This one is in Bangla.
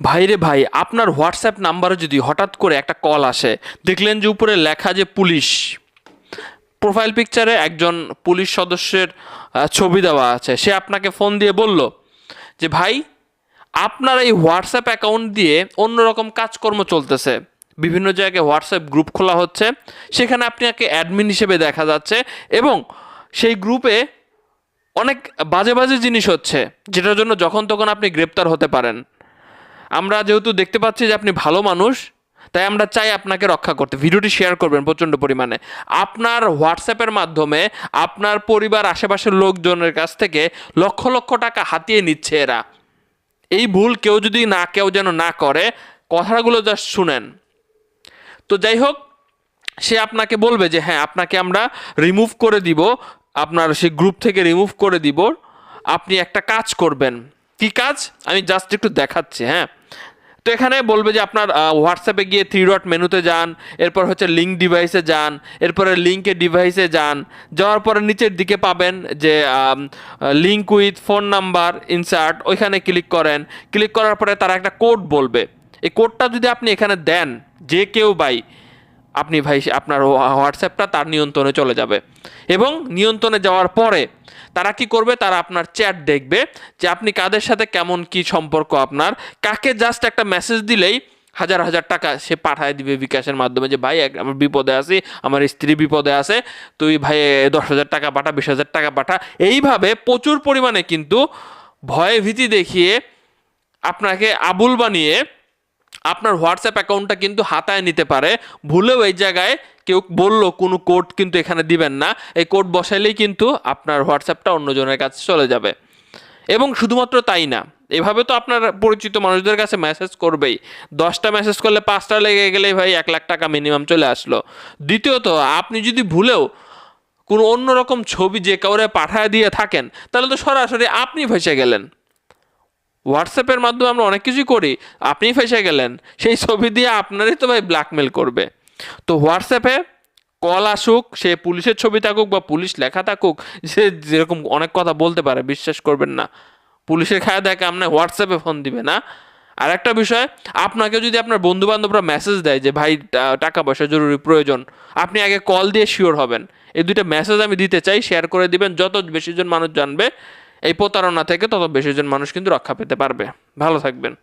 ভাইরে ভাই, আপনার হোয়াটসঅ্যাপ নাম্বারে যদি হঠাৎ করে একটা কল আসে, দেখলেন যে উপরে লেখা যে পুলিশ। প্রোফাইল পিকচারে একজন পুলিশ সদস্যের ছবি দেওয়া আছে। সে আপনাকে ফোন দিয়ে বলল যে, ভাই, আপনার এই হোয়াটসঅ্যাপ অ্যাকাউন্ট দিয়ে অন্যরকম কাজকর্ম চলতেছে। বিভিন্ন জায়গায় হোয়াটসঅ্যাপ গ্রুপ খোলা হচ্ছে। সেখানে আপনাকে অ্যাডমিন হিসেবে দেখা যাচ্ছে এবং সেই গ্রুপে অনেক বাজে বাজে জিনিস হচ্ছে, যেটার জন্য যখন তখন আপনি গ্রেপ্তার হতে পারেন। আমরা যেহেতু দেখতে পাচ্ছি যে আপনি ভালো মানুষ, তাই আমরা চাই আপনাকে রক্ষা করতে। ভিডিওটি শেয়ার করবেন প্রচণ্ড পরিমাণে। আপনার হোয়াটসঅ্যাপের মাধ্যমে আপনার পরিবার, আশেপাশের লোকজনের কাছ থেকে লক্ষ লক্ষ টাকা হাতিয়ে নিচ্ছে এরা। এই ভুল কেউ যদি না, কেউ যেন না করে, কথাগুলো জাস্ট শুনেন। তো যাই হোক, সে আপনাকে বলবে যে হ্যাঁ আপনাকে আমরা রিমুভ করে দিব, আপনার সেই গ্রুপ থেকে রিমুভ করে দিব। আপনি একটা কাজ করবেন। কি কাজ? আমি জাস্ট একটু দেখাচ্ছি হ্যাঁ। তো এখানে বলবে যে আপনার হোয়াটসঅ্যাপে গিয়ে থ্রি ডট মেনুতে যান, এরপর হচ্ছে লিঙ্ক ডিভাইসে যান, এরপরে লিঙ্কে ডিভাইসে যান, যাওয়ার পরে নিচের দিকে পাবেন যে link with phone number insert ওইখানে ক্লিক করেন ক্লিক করার পরে তারা একটা কোড বলবে। এই কোডটা যদি আপনি এখানে দেন, যে কেউ বাই আপনি ভাই, আপনার হোয়াটসঅ্যাপটা তার নিয়ন্ত্রণে চলে যাবে। এবং নিয়ন্ত্রণে যাওয়ার পরে তারা কি করবে? তারা আপনার চ্যাট দেখবে যে আপনি কাদের সাথে কেমন কি সম্পর্ক আপনার। কাকে জাস্ট একটা মেসেজ দিলেই হাজার হাজার টাকা সে পাঠায় দিবে বিকাশের মাধ্যমে যে, ভাই আমার বিপদে আছি, আমার স্ত্রী বিপদে আছে, তুই ভাই, দশ হাজার টাকা পাঠা, বিশ হাজার টাকা পাঠা। এইভাবে প্রচুর পরিমাণে কিন্তু ভয়ে ভীতি দেখিয়ে আপনাকে আবুল বানিয়ে আপনার হোয়াটসঅ্যাপ অ্যাকাউন্টটা কিন্তু হাতায় নিতে পারে। ভুলেও এই জায়গায় কেউ বলল, কোনো কোড কিন্তু এখানে দিবেন না। এই কোড বসাইলেই কিন্তু আপনার হোয়াটসঅ্যাপটা অন্যজনের কাছে চলে যাবে। এবং শুধুমাত্র তাই না, এভাবে তো আপনার পরিচিত মানুষদের কাছে মেসেজ করবেই। দশটা মেসেজ করলে পাঁচটা লেগে গেলেই ভাই এক লাখ টাকা মিনিমাম চলে আসলো। দ্বিতীয়ত, আপনি যদি ভুলেও কোনো অন্যরকম ছবি যে কাউরে পাঠায় দিয়ে থাকেন, তাহলে তো সরাসরি আপনি ফেসে গেলেন। হোয়াটসঅ্যাপের মাধ্যমে আমরা অনেক কিছুই করি। আপনিই ফেসে গেলেন। সেই ছবি দিয়ে আপনারই তো ভাই ব্ল্যাকমেল করবে। তো হোয়াটসঅ্যাপে কল আসুক, সে পুলিশের ছবি থাকুক বা পুলিশ লেখা থাকুক, সে যেরকম অনেক কথা বলতে পারে, বিশ্বাস করবেন না। পুলিশের খায়া দেখে আপনার হোয়াটসঅ্যাপে ফোন দিবে না। আর একটা বিষয়, আপনাকে যদি আপনার বন্ধু বান্ধবরা মেসেজ দেয় যে, ভাই টাকা পয়সা জরুরি, প্রয়োজন। আপনি আগে কল দিয়ে শিওর হবেন। এই দুইটা মেসেজ আমি দিতে চাই শেয়ার করে দিবেন। যত বেশি জন মানুষ জানবে এই প্রতারণা থেকে তত বেশি জন মানুষ কিন্তু রক্ষা পেতে পারবে। ভালো থাকবেন।